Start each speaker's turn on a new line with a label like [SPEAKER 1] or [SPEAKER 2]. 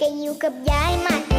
[SPEAKER 1] ก็อยู่กับยายมา